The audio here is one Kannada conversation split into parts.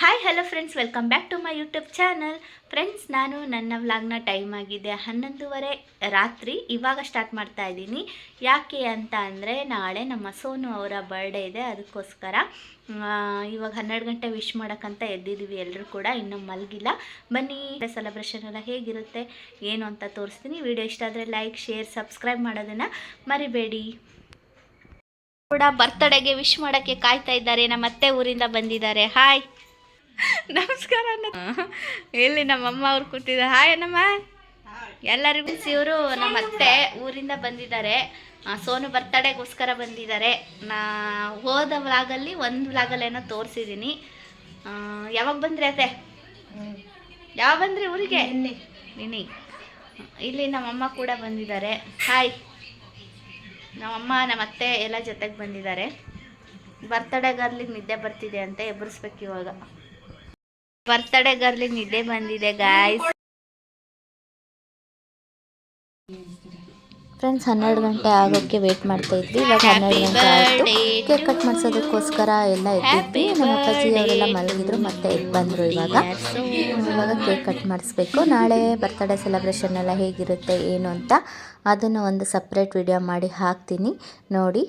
Hi hello friends welcome back to my YouTube channel friends ನಾನು ನನ್ನ ವ್ಲಾಗ್ನ ಟೈಮ್ ಆಗಿದೆ ಹನ್ನೊಂದುವರೆ ರಾತ್ರಿ. ಇವಾಗ ಸ್ಟಾರ್ಟ್ ಮಾಡ್ತಾ ಇದ್ದೀನಿ. ಯಾಕೆ ಅಂತ ಅಂದರೆ ನಾಳೆ ನಮ್ಮ ಸೋನು ಅವರ ಬರ್ಡೇ ಇದೆ. ಅದಕ್ಕೋಸ್ಕರ ಇವಾಗ ಹನ್ನೆರಡು ಗಂಟೆ ವಿಶ್ ಮಾಡೋಕ್ಕಂತ ಎದ್ದಿದ್ದೀವಿ ಎಲ್ಲರೂ ಕೂಡ. ಇನ್ನೂ ಮಲಗಿಲ್ಲ. ಬನ್ನಿ ಸೆಲೆಬ್ರೇಷನ್ ಎಲ್ಲ ಹೇಗಿರುತ್ತೆ, ಏನು ಅಂತ ತೋರಿಸ್ತೀನಿ. ವಿಡಿಯೋ ಇಷ್ಟ ಆದರೆ ಲೈಕ್ ಶೇರ್ ಸಬ್ಸ್ಕ್ರೈಬ್ ಮಾಡೋದನ್ನು ಮರಿಬೇಡಿ. ಕೂಡ ಬರ್ತಡೆಗೆ ವಿಶ್ ಮಾಡೋಕ್ಕೆ ಕಾಯ್ತಾ ಇದ್ದಾರೆ. ನಮ್ಮ ಅತ್ತೆ ಊರಿಂದ ಬಂದಿದ್ದಾರೆ. ಹಾಯ್ ನಮಸ್ಕಾರ ಅಣ್ಣ. ಇಲ್ಲಿ ನಮ್ಮಮ್ಮ ಅವ್ರು ಕೂತಿದ್ದಾರೆ. ಹಾಯ್ ಅಣ್ಣಮ್ಮ. ಎಲ್ಲರಿಗೂ ಇವರು? ನಮ್ಮ ಅತ್ತೆ ಊರಿಂದ ಬಂದಿದ್ದಾರೆ. ಸೋನು ಬರ್ತಡೆಗೋಸ್ಕರ ಬಂದಿದ್ದಾರೆ. ನಾ ಹೋದ ವ್ಲಾಗಲ್ಲಿ ಒಂದು ವ್ಲಾಗಲ್ಲೇನೋ ತೋರಿಸಿದ್ದೀನಿ ಯಾವಾಗ ಬಂದ್ರಿ ಅತ್ತೆ? ಯಾವಾಗ ಬಂದ್ರಿ ಊರಿಗೆ? ನಿನಿ ಇಲ್ಲಿ ನಮ್ಮಮ್ಮ ಕೂಡ ಬಂದಿದ್ದಾರೆ. ಹಾಯ್ ನಮ್ಮಮ್ಮ ನಮ್ಮ ಅತ್ತೆ ಎಲ್ಲ ಜೊತೆಗೆ ಬಂದಿದ್ದಾರೆ. ಬರ್ತಡೇ ಗರ್ಲಿಗೆ ನಿದ್ದೆ ಬರ್ತಿದೆ ಅಂತ ಎಬ್ಬರಿಸ್ಬೇಕು ಇವಾಗ. ಬರ್ತಡೇ ಗರ್ಲಿ ನಿದ್ದೆ ಬಂದಿದೆ ಗಾಯ್ಸ್ ಫ್ರೆಂಡ್ಸ್ ಹನ್ನೆರಡು ಗಂಟೆ ಆಗೋಕ್ಕೆ ವೇಟ್ ಮಾಡ್ತಾ ಇದ್ವಿ. ಇವಾಗ ಹನ್ನೆರಡು ಗಂಟೆ ಆಯಿತು. ಕೇಕ್ ಕಟ್ ಮಾಡಿಸೋದಕ್ಕೋಸ್ಕರ ಎಲ್ಲ ಇದ್ದಿದ್ವಿ ನಮ್ಮ ಅಪ್ಪಾಜಿ ಅವರೆಲ್ಲ ಮಲಗಿದ್ರು ಮತ್ತೆ ಎದ್ದು ಬಂದರು ಇವಾಗ. ಇವಾಗ ಕೇಕ್ ಕಟ್ ಮಾಡಿಸ್ಬೇಕು. ನಾಳೆ ಬರ್ತಡೇ ಸೆಲೆಬ್ರೇಷನ್ ಎಲ್ಲ ಹೇಗಿರುತ್ತೆ ಏನು ಅಂತ ಅದನ್ನು ಒಂದು ಸಪ್ರೇಟ್ ವಿಡಿಯೋ ಮಾಡಿ ಹಾಕ್ತೀನಿ. ನೋಡಿ.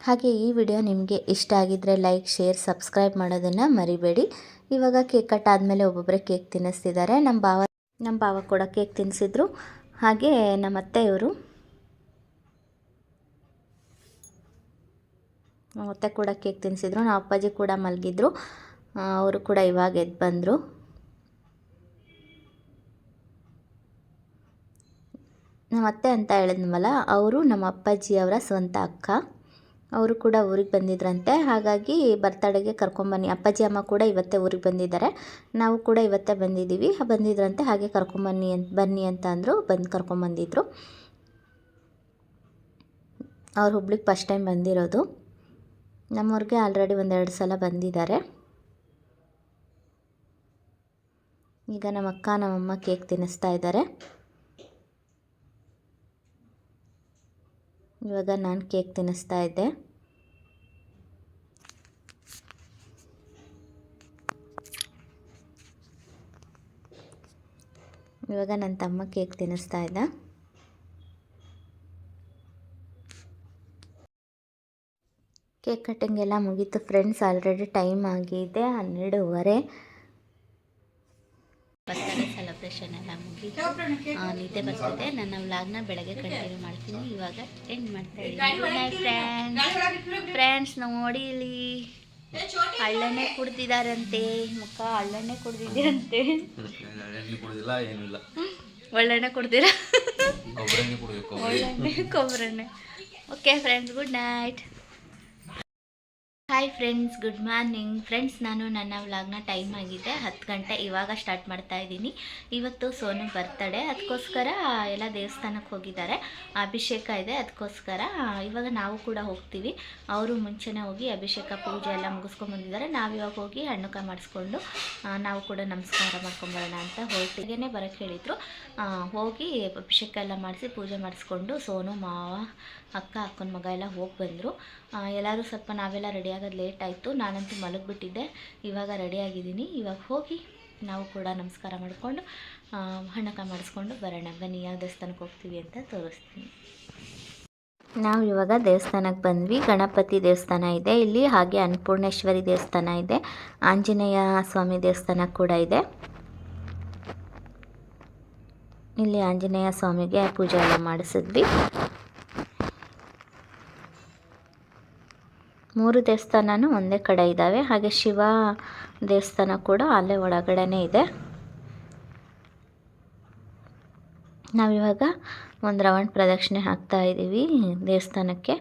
ಹಾಗೆ ಈ ವಿಡಿಯೋ ನಿಮಗೆ ಇಷ್ಟ ಆಗಿದ್ದರೆ ಲೈಕ್ ಶೇರ್ ಸಬ್ಸ್ಕ್ರೈಬ್ ಮಾಡೋದನ್ನು ಮರಿಬೇಡಿ. ಇವಾಗ ಕೇಕ್ ಕಟ್ ಆದಮೇಲೆ ಒಬ್ಬೊಬ್ಬರೇ ಕೇಕ್ ತಿನ್ನಿಸ್ತಿದ್ದಾರೆ. ನಮ್ಮ ಭಾವ ನಮ್ಮ ಭಾವ ಕೂಡ ಕೇಕ್ ತಿನ್ನಿಸಿದ್ರು ಹಾಗೆ ನಮ್ಮ ಅತ್ತೆಯವರು ನಮ್ಮ ಅತ್ತೆ ಕೂಡ ಕೇಕ್ ತಿನ್ನಿಸಿದ್ರು ನಮ್ಮ ಅಪ್ಪಾಜಿ ಕೂಡ ಮಲಗಿದ್ರು. ಅವರು ಕೂಡ ಇವಾಗ ಎದ್ದು ಬಂದರು. ನಮ್ಮ ಅತ್ತೆ ಅಂತ ಹೇಳಿದ್ಮಲ್ಲ ಅವರು ನಮ್ಮ ಅಪ್ಪಾಜಿಯವರ ಸ್ವಂತ ಅಕ್ಕ. ಅವರು ಕೂಡ ಊರಿಗೆ ಬಂದಿದ್ರಂತೆ. ಹಾಗಾಗಿ ಬರ್ತಡೆಗೆ ಕರ್ಕೊಂಬನ್ನಿ. ಅಪ್ಪಾಜಿ, ಅಮ್ಮ ಕೂಡ ಇವತ್ತೇ ಊರಿಗೆ ಬಂದಿದ್ದಾರೆ. ನಾವು ಕೂಡ ಇವತ್ತೇ ಬಂದಿದ್ದೀವಿ. ಬಂದಿದ್ರಂತೆ, ಹಾಗೆ ಕರ್ಕೊಂಬನ್ನಿ ಅಂತ, ಬನ್ನಿ ಅಂತ ಅಂದರು. ಬಂದು ಕರ್ಕೊಂಬಂದಿದ್ರು. ಅವ್ರು ಹುಬ್ಳಿಗೆ ಫಸ್ಟ್ ಟೈಮ್ ಬಂದಿರೋದು. ನಮ್ಮವ್ರಿಗೆ ಆಲ್ರೆಡಿ ಒಂದೆರಡು ಸಲ ಬಂದಿದ್ದಾರೆ. ಈಗ ನಮ್ಮ ಅಕ್ಕ ನಮ್ಮಮ್ಮ ಕೇಕ್ ತಿನ್ನಿಸ್ತಾ ಇದ್ದಾರೆ. ಇವಾಗ ನಾನು ಕೇಕ್ ತಿನ್ನಿಸ್ತಾ ಇದ್ದೆ. ಇವಾಗ ನನ್ನ ತಮ್ಮ ಕೇಕ್ ತಿನ್ನಿಸ್ತಾ ಇದ್ದ. ಕೇಕ್ ಕಟ್ಟಿಂಗ್ ಎಲ್ಲ ಮುಗೀತು. ಫ್ರೆಂಡ್ಸ್, ಆಲ್ರೆಡಿ ಟೈಮ್ ಆಗಿದೆ ಹನ್ನೆರಡೂವರೆ. ಸೆಲೆಬ್ರೇಷನ್ ಎಲ್ಲ ಮುಗಿದು ಆ, ನಿದ್ದೆ ಬರ್ತಿದೆ. ನನ್ನ ವ್ಲಾಗ್ನ ಬೆಳಗ್ಗೆ ಕಂಟಿನ್ಯೂ ಮಾಡ್ತೀನಿ. ಇವಾಗ ಎಂಡ್ ಮಾಡ್ತಾ ಇದ್ದೀನಿ. ಫ್ರೆಂಡ್ಸ್ ಫ್ರೆಂಡ್ಸ್ ನೋಡಿ ಇಲ್ಲಿ. ಹಳ್ಳನ್ನೇ ಕುಡ್ದಿದಾರಂತೆ. ಮುಖ ಹಳ್ಳನ್ನೇ ಕುಡ್ದಿದ್ದೀರಂತೆ ಇಲ್ಲ. ಒಳ್ಳೆಣ್ಣೆ ಕುಡ್ದಿರಾ? ಒಳ್ಳೆಣ್ಣೆ ಕೊಬ್ಬರೆಣ್ಣೆ okay friends good night hi friends good morning friends ನಾನು ನನ್ನ ವ್ಲಾಗ್ನ ಟೈಮ್ ಆಗಿದೆ. ಹತ್ತು ಗಂಟೆ ಇವಾಗ ಸ್ಟಾರ್ಟ್ ಮಾಡ್ತಾ ಇದ್ದೀನಿ. ಇವತ್ತು ಸೋನು ಬರ್ತಡೆ ಅದಕ್ಕೋಸ್ಕರ ಎಲ್ಲ ದೇವಸ್ಥಾನಕ್ಕೆ ಹೋಗಿದ್ದಾರೆ. ಅಭಿಷೇಕ ಇದೆ ಅದಕ್ಕೋಸ್ಕರ ಇವಾಗ ನಾವು ಕೂಡ ಹೋಗ್ತೀವಿ. ಅವರು ಮುಂಚೆನೇ ಹೋಗಿ ಅಭಿಷೇಕ, ಪೂಜೆ ಎಲ್ಲ ಮುಗಿಸ್ಕೊಂಡು ಬಂದಿದ್ದಾರೆ. ನಾವು ಇವಾಗ ಹೋಗಿ ಹಣ್ಣುಕ ಮಾಡಿಸ್ಕೊಂಡು ನಾವು ಕೂಡ ನಮಸ್ಕಾರ ಮಾಡ್ಕೊಂಬರೋಣ ಅಂತ ಹೋಗ್ತೀವಿ. ಬರೋಕ್ಕೆ ಹೇಳಿದರು. ಹೋಗಿ ಅಭಿಷೇಕ ಎಲ್ಲ ಮಾಡಿಸಿ ಪೂಜೆ ಮಾಡಿಸ್ಕೊಂಡು ಸೋನು, ಮಾವ, ಅಕ್ಕ, ಅಕ್ಕನ ಮಗ ಎಲ್ಲ ಹೋಗಿ ಬಂದರು. ಎಲ್ಲರೂ ಸ್ವಲ್ಪ ನಾವೆಲ್ಲ ರೆಡಿ ಆಗೋದು ಲೇಟ್ ಆಯಿತು, ನಾನಂತೂ ಮಲಗಿಬಿಟ್ಟಿದ್ದೆ, ಇವಾಗ ರೆಡಿಯಾಗಿದ್ದೀನಿ ಇವಾಗ ಹೋಗಿ ನಾವು ಕೂಡ ನಮಸ್ಕಾರ ಮಾಡಿಕೊಂಡು ಹಣ್ಣಕ ಮಾಡಿಸ್ಕೊಂಡು ಬರೋಣ. ಬನ್ನಿ, ಯಾವ ದೇವಸ್ಥಾನಕ್ಕೆ ಹೋಗ್ತೀವಿ ಅಂತ ತೋರಿಸ್ತೀನಿ. ನಾವು ಇವಾಗ ದೇವಸ್ಥಾನಕ್ಕೆ ಬಂದ್ವಿ. ಗಣಪತಿ ದೇವಸ್ಥಾನ ಇದೆ. ಇಲ್ಲಿ ಹಾಗೆ ಅನ್ನಪೂರ್ಣೇಶ್ವರಿ ದೇವಸ್ಥಾನ ಇದೆ. ಆಂಜನೇಯ ಸ್ವಾಮಿ ದೇವಸ್ಥಾನ ಕೂಡ ಇದೆ. ಇಲ್ಲಿ ಆಂಜನೇಯ ಸ್ವಾಮಿಗೆ ಪೂಜೆ ಎಲ್ಲ ಮಾಡಿಸಿದ್ವಿ. ಮೂರು ದೇವಸ್ಥಾನನೂ ಒಂದೇ ಕಡೆ ಇದ್ದಾವೆ. ಹಾಗೆ ಶಿವ ದೇವಸ್ಥಾನ ಕೂಡ ಅಲ್ಲೇ ಒಳಗಡೆನೇ ಇದೆ. ನಾವಿವಾಗ ಒಂದು ರೌಂಡ್ ಪ್ರದಕ್ಷಿಣೆ ಹಾಕ್ತಾ ಇದ್ದೀವಿ ದೇವಸ್ಥಾನಕ್ಕೆ.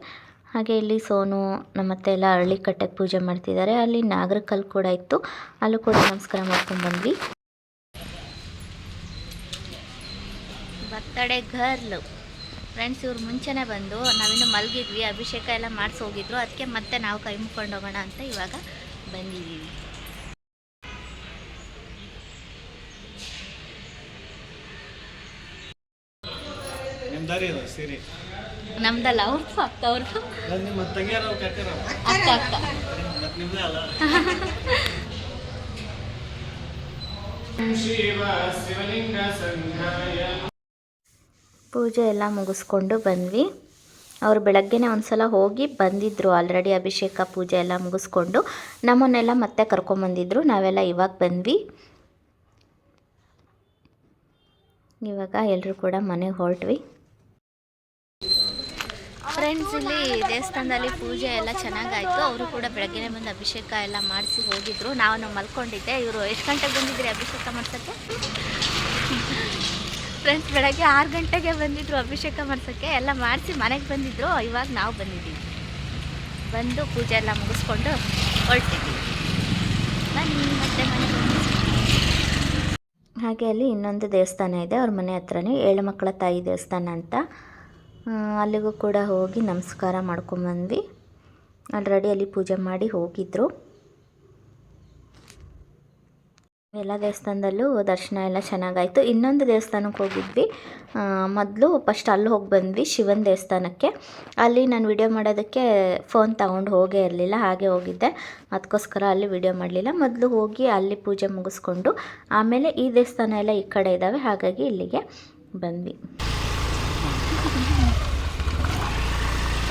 ಹಾಗೆ ಇಲ್ಲಿ ಸೋನು ನಮ್ಮತ್ತೆ ಎಲ್ಲ ಅರಳಿ ಕಟ್ಟೆಗೆ ಪೂಜೆ ಮಾಡ್ತಿದ್ದಾರೆ. ಅಲ್ಲಿ ನಾಗರಕಲ್ಲು ಕೂಡ ಇತ್ತು. ಅಲ್ಲೂ ಕೂಡ ನಮಸ್ಕಾರ ಮಾಡ್ಕೊಂಡು ಬಂದ್ವಿ. ಬರ್ತಡೇ ಗರ್ಲು. ಫ್ರೆಂಡ್ಸ್ ಇವ್ರು ಮುಂಚೆನೇ ಬಂದು ನಾವಿನ್ನು ಮಲಗಿದ್ವಿ ಅಭಿಷೇಕ ಎಲ್ಲ ಮಾಡಿಸಿ ಹೋಗಿದ್ರು ಅದಕ್ಕೆ ಮತ್ತೆ ನಾವು ಕೈ ಮುಕ್ಕೊಂಡು ಹೋಗೋಣ ಅಂತ ಇವಾಗ ಬಂದಿದ್ದೀವಿ. ನಮ್ದಲ್ಲ ಅವ್ರ ಅಕ್ಕ ಅವ್ರದ್ದು ಅಕ್ಕ ಅಕ್ಕ. ಶಿವ ಶಿವಲಿಂಗ ಅಲ್ಲ ಪೂಜೆ ಎಲ್ಲ ಮುಗಿಸ್ಕೊಂಡು ಬಂದ್ವಿ. ಅವರು ಬೆಳಗ್ಗೆನೇ ಒಂದ್ಸಲ ಹೋಗಿ ಬಂದಿದ್ದರು ಆಲ್ರೆಡಿ ಅಭಿಷೇಕ, ಪೂಜೆ ಎಲ್ಲ ಮುಗಿಸ್ಕೊಂಡು ನಮ್ಮನ್ನೆಲ್ಲ ಮತ್ತೆ ಕರ್ಕೊಂಬಂದಿದ್ರು ನಾವೆಲ್ಲ ಇವಾಗ ಬಂದ್ವಿ. ಇವಾಗ ಎಲ್ಲರೂ ಕೂಡ ಮನೆಗೆ ಹೊರಟ್ವಿ. ಫ್ರೆಂಡ್ಸ್ ಇಲ್ಲಿ ದೇವಸ್ಥಾನದಲ್ಲಿ ಪೂಜೆ ಎಲ್ಲ ಚೆನ್ನಾಗಾಯಿತು. ಅವರು ಕೂಡ ಬೆಳಗ್ಗೆನೇ ಬಂದು ಅಭಿಷೇಕ ಎಲ್ಲ ಮಾಡಿಸಿ ಹೋಗಿದ್ರು. ನಾವು ಮಲ್ಕೊಂಡಿದ್ದೆ. ಇವರು ಎಷ್ಟು ಗಂಟೆಗೆ ಬಂದಿದ್ರಿ ಅಭಿಷೇಕ ಮಾಡ್ಸೋಕ್ಕೆ? ಫ್ರೆಂಡ್ಸ್ ಬೆಳಗ್ಗೆ ಆರು ಗಂಟೆಗೆ ಬಂದಿದ್ರು ಅಭಿಷೇಕ ಮಾಡ್ಸೋಕ್ಕೆ. ಎಲ್ಲ ಮಾಡಿಸಿ ಮನೆಗೆ ಬಂದಿದ್ರು. ಇವಾಗ ನಾವು ಬಂದಿದ್ದೀವಿ. ಬಂದು ಪೂಜೆ ಎಲ್ಲ ಮುಗಿಸ್ಕೊಂಡು ಹೊರಟಿದ್ದೀವಿ ಬನ್ನಿ, ಮತ್ತೆ ಮನೆಗೆ ಹಾಗೆ ಅಲ್ಲಿ ಇನ್ನೊಂದು ದೇವಸ್ಥಾನ ಇದೆ. ಅವ್ರ ಮನೆ ಹತ್ರನೇ ಏಳು ಮಕ್ಕಳ ತಾಯಿ ದೇವಸ್ಥಾನ ಅಂತ. ಅಲ್ಲಿಗೂ ಕೂಡ ಹೋಗಿ ನಮಸ್ಕಾರ ಮಾಡ್ಕೊಂಬಂದ್ವಿ. ಆಲ್ರೆಡಿ ಅಲ್ಲಿ ಪೂಜೆ ಮಾಡಿ ಹೋಗಿದ್ರು. ಎಲ್ಲ ದೇವಸ್ಥಾನದಲ್ಲೂ ದರ್ಶನ ಎಲ್ಲ ಚೆನ್ನಾಗಾಯಿತು. ಇನ್ನೊಂದು ದೇವಸ್ಥಾನಕ್ಕೆ ಹೋಗಿದ್ವಿ. ಮೊದಲು ಫಸ್ಟ್ ಅಲ್ಲಿ ಹೋಗಿ ಬಂದ್ವಿ ಶಿವನ ದೇವಸ್ಥಾನಕ್ಕೆ. ಅಲ್ಲಿ ನಾನು ವಿಡಿಯೋ ಮಾಡೋದಕ್ಕೆ ಫೋನ್ ತಗೊಂಡು ಹೋಗೇ ಇರಲಿಲ್ಲ, ಹಾಗೆ ಹೋಗಿದ್ದೆ. ಅದಕ್ಕೋಸ್ಕರ ಅಲ್ಲಿ ವಿಡಿಯೋ ಮಾಡಲಿಲ್ಲ. ಮೊದಲು ಹೋಗಿ ಅಲ್ಲಿ ಪೂಜೆ ಮುಗಿಸ್ಕೊಂಡು ಆಮೇಲೆ ಈ ದೇವಸ್ಥಾನ ಎಲ್ಲ ಈ ಕಡೆ ಇದ್ದಾವೆ ಹಾಗಾಗಿ ಇಲ್ಲಿಗೆ ಬಂದ್ವಿ.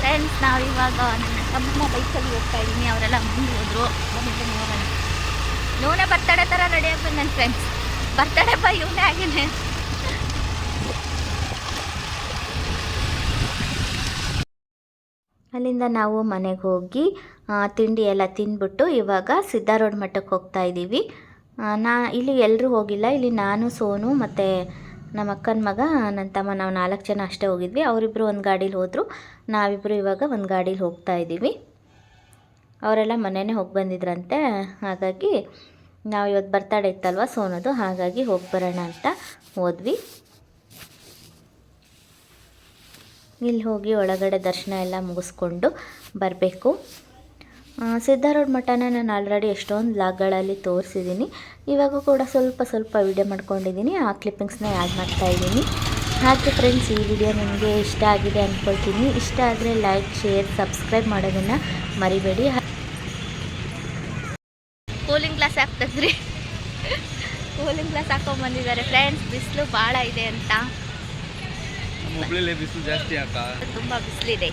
ಫ್ರೆಂಡ್ಸ್ ನಾವಿವಾಗ ನನ್ನ ತಮ್ಮ ಬೈಕಲ್ಲಿ ಹೋಗ್ತಾ ಇದ್ದೀನಿ. ಅವರೆಲ್ಲ ಮುಂದೆ ಹೋದ್ರು. ಬನ್ನಿ ಬರ್ತಡೆ ಥರ ರೆಡಿ ಆಗ್ಬೇಕು ನನ್ನ ಫ್ರೆಂಡ್ಸ್ ಬರ್ತಡೆ ಬಾ ಇವನೇ ಆಗಿದೆ ಅಲ್ಲಿಂದ ನಾವು ಮನೆಗೆ ಹೋಗಿ ತಿಂಡಿ ಎಲ್ಲ ತಿಂದ್ಬಿಟ್ಟು ಇವಾಗ ಸಿದ್ಧಾರೋಡ್ ಮಠಕ್ಕೆ ಹೋಗ್ತಾ ಇದ್ದೀವಿ. ನಾ, ಇಲ್ಲಿ ಎಲ್ಲರೂ ಹೋಗಿಲ್ಲ. ಇಲ್ಲಿ ನಾನು, ಸೋನು ಮತ್ತು ನಮ್ಮ ಅಕ್ಕನ ಮಗ ನನ್ನ ತಮ್ಮ ನಾವು ನಾಲ್ಕು ಜನ ಅಷ್ಟೇ ಹೋಗಿದ್ವಿ. ಅವರಿಬ್ಬರು ಒಂದು ಗಾಡೀಲಿ ಹೋದರು. ನಾವಿಬ್ಬರು ಇವಾಗ ಒಂದು ಗಾಡೀಲಿ ಹೋಗ್ತಾ ಇದ್ದೀವಿ. ಅವರೆಲ್ಲ ಮನೆಯೇ ಹೋಗಿ ಬಂದಿದ್ರಂತೆ. ಹಾಗಾಗಿ ನಾವು ಇವತ್ತು ಬರ್ತಡೇ ಇತ್ತಲ್ವ ಸೋನದು, ಹಾಗಾಗಿ ಹೋಗಿ ಬರೋಣ ಅಂತ ಹೋದ್ವಿ. ಇಲ್ಲಿ ಹೋಗಿ ಒಳಗಡೆ ದರ್ಶನ ಎಲ್ಲ ಮುಗಿಸ್ಕೊಂಡು ಬರಬೇಕು. ಸಿದ್ಧಾರೂಢ ಮಠನ ನಾನು ಆಲ್ರೆಡಿ ಎಷ್ಟೊಂದು ಲಾಗ್ಗಳಲ್ಲಿ ತೋರಿಸಿದ್ದೀನಿ ಇವಾಗ ಕೂಡ ಸ್ವಲ್ಪ ಸ್ವಲ್ಪ ವಿಡಿಯೋ ಮಾಡ್ಕೊಂಡಿದ್ದೀನಿ ಆ ಕ್ಲಿಪ್ಪಿಂಗ್ಸ್ನ ಆ್ಯಡ್ ಮಾಡ್ತಾ ಇದ್ದೀನಿ ಹಾಗೆ ಫ್ರೆಂಡ್ಸ್ ಈ ವಿಡಿಯೋ ನಿಮಗೆ ಇಷ್ಟ ಆಗಿದೆ ಅಂದ್ಕೊಳ್ತೀನಿ ಇಷ್ಟ ಆದರೆ ಲೈಕ್ ಶೇರ್ ಸಬ್ಸ್ಕ್ರೈಬ್ ಮಾಡೋದನ್ನು ಮರಿಬೇಡಿ. ಕೂಲಿಂಗ್ ಗ್ಲಾಸ್ ಹಾಕ್ತದ್ರಿ ಕೂಲಿಂಗ್ ಗ್ಲಾಸ್ ಹಾಕೊಂಡ್ಬಂದಿದ್ದಾರೆ ಫ್ರೆಂಡ್ಸ್ ಬಿಸಿಲು ಭಾಳ ಇದೆ ಅಂತ. ಬಿಸಿಲು ಜಾಸ್ತಿ ಆಕ ತುಂಬ ಬಿಸಿಲಿದೆ.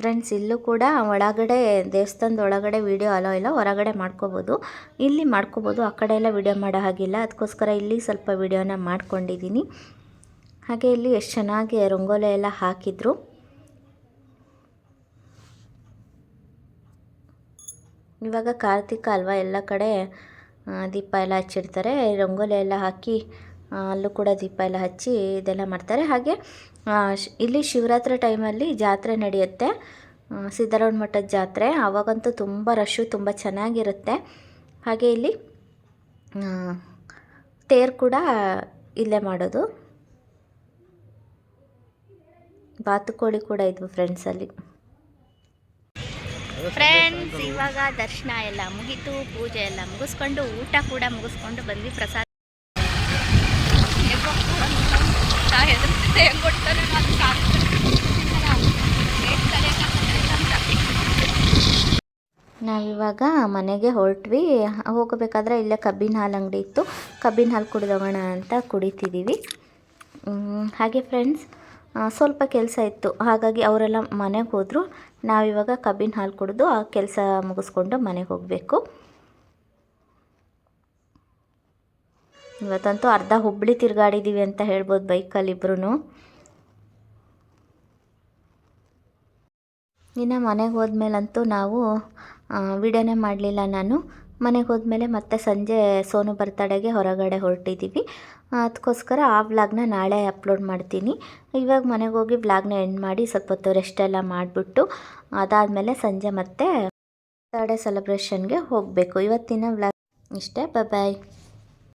ಫ್ರೆಂಡ್ಸ್ ಇಲ್ಲೂ ಕೂಡ ಒಳಗಡೆ ದೇವಸ್ಥಾನದ ಒಳಗಡೆ ವೀಡಿಯೋ ಅಲೋ ಇಲ್ಲ, ಹೊರಗಡೆ ಮಾಡ್ಕೋಬೋದು. ಇಲ್ಲಿ ಮಾಡ್ಕೋಬೋದು, ಆ ಕಡೆ ಎಲ್ಲ ವೀಡಿಯೋ ಮಾಡೋ ಹಾಗಿಲ್ಲ. ಅದಕ್ಕೋಸ್ಕರ ಇಲ್ಲಿ ಸ್ವಲ್ಪ ವೀಡಿಯೋನ ಮಾಡ್ಕೊಂಡಿದ್ದೀನಿ. ಹಾಗೆ ಇಲ್ಲಿ ಎಷ್ಟು ಚೆನ್ನಾಗಿ ರಂಗೋಲೆ ಎಲ್ಲ ಹಾಕಿದ್ರು. ಇವಾಗ ಕಾರ್ತಿಕ ಅಲ್ವಾ, ಎಲ್ಲ ಕಡೆ ದೀಪ ಎಲ್ಲ ಹಚ್ಚಿರ್ತಾರೆ ರಂಗೋಲೆ ಎಲ್ಲ ಹಾಕಿ ಅಲ್ಲೂ ಕೂಡ ದೀಪ ಎಲ್ಲ ಹಚ್ಚಿ ಇದೆಲ್ಲ ಮಾಡ್ತಾರೆ. ಹಾಗೆ ಇಲ್ಲಿ ಶಿವರಾತ್ರಿ ಟೈಮಲ್ಲಿ ಜಾತ್ರೆ ನಡೆಯುತ್ತೆ. ಸಿದ್ಧರಾಮ ಮಠದ ಜಾತ್ರೆ. ಆವಾಗಂತೂ ತುಂಬ ರಶ್ಶು ತುಂಬ ಚೆನ್ನಾಗಿರುತ್ತೆ. ಹಾಗೆ ಇಲ್ಲಿ ತೇರು ಕೂಡ ಇಲ್ಲೇ ಮಾಡೋದು. ಬಾತುಕೋಳಿ ಕೂಡ ಇದ್ವು ಫ್ರೆಂಡ್ಸಲ್ಲಿ ಫ್ರೆಂಡ್ಸ್ ಇವಾಗ ದರ್ಶನ ಎಲ್ಲ ಮುಗೀತು, ಪೂಜೆ ಎಲ್ಲ ಮುಗಿಸ್ಕೊಂಡು, ಊಟ ಕೂಡ ಮುಗಿಸ್ಕೊಂಡು ಬಂದ್ವಿ ಪ್ರಸಾದ. ನಾವಿವಾಗ ಮನೆಗೆ ಹೊರಟ್ವಿ. ಹೋಗಬೇಕಾದ್ರೆ ಇಲ್ಲೇ ಕಬ್ಬಿನ ಹಾಲು ಅಂಗಡಿ ಇತ್ತು. ಕಬ್ಬಿನ ಹಾಲು ಕುಡಿದೋಗೋಣ ಅಂತ ಕುಡಿತಿದ್ದೀವಿ ಹಾಗೆ ಫ್ರೆಂಡ್ಸ್ ಸ್ವಲ್ಪ ಕೆಲಸ ಇತ್ತು. ಹಾಗಾಗಿ ಅವರೆಲ್ಲ ಮನೆಗೆ ಹೋದರು. ನಾವಿವಾಗ ಕಬ್ಬಿನ ಹಾಲು ಕುಡಿದು ಆ ಕೆಲಸ ಮುಗಿಸ್ಕೊಂಡು ಮನೆಗೆ ಹೋಗಬೇಕು. ಇವತ್ತಂತೂ ಅರ್ಧ ಹುಬ್ಬಳ್ಳಿ ತಿರುಗಾಡಿದ್ದೀವಿ ಅಂತ ಹೇಳ್ಬೋದು ಬೈಕಲ್ಲಿ ಇಬ್ಬರೂ ಇನ್ನು ಮನೆಗೆ ಹೋದ್ಮೇಲಂತೂ ನಾವು ವಿಡಿಯೋನೇ ಮಾಡಲಿಲ್ಲ ನಾನು. ಮನೆಗೆ ಹೋದ್ಮೇಲೆ ಮತ್ತೆ ಸಂಜೆ ಸೋನು ಬರ್ತಡೆಗೆ ಹೊರಗಡೆ ಹೊರಟಿದ್ದೀವಿ ಅದಕ್ಕೋಸ್ಕರ ಆ ವ್ಲಾಗ್ನ ನಾಳೆ ಅಪ್ಲೋಡ್ ಮಾಡ್ತೀನಿ. ಇವಾಗ ಮನೆಗೆ ಹೋಗಿ ವ್ಲಾಗ್ನ ಎಂಡ್ ಮಾಡಿ ಸ್ವಲ್ಪ ಹೊತ್ತು ರೆಸ್ಟ್ ಎಲ್ಲ ಮಾಡಿಬಿಟ್ಟು, ಅದಾದಮೇಲೆ ಸಂಜೆ ಮತ್ತೆ ಬರ್ತಡೆ ಸೆಲೆಬ್ರೇಷನ್ಗೆ ಹೋಗಬೇಕು. ಇವತ್ತಿನ ವ್ಲಾಗ್ ಇಷ್ಟೇ. ಬಾಯ್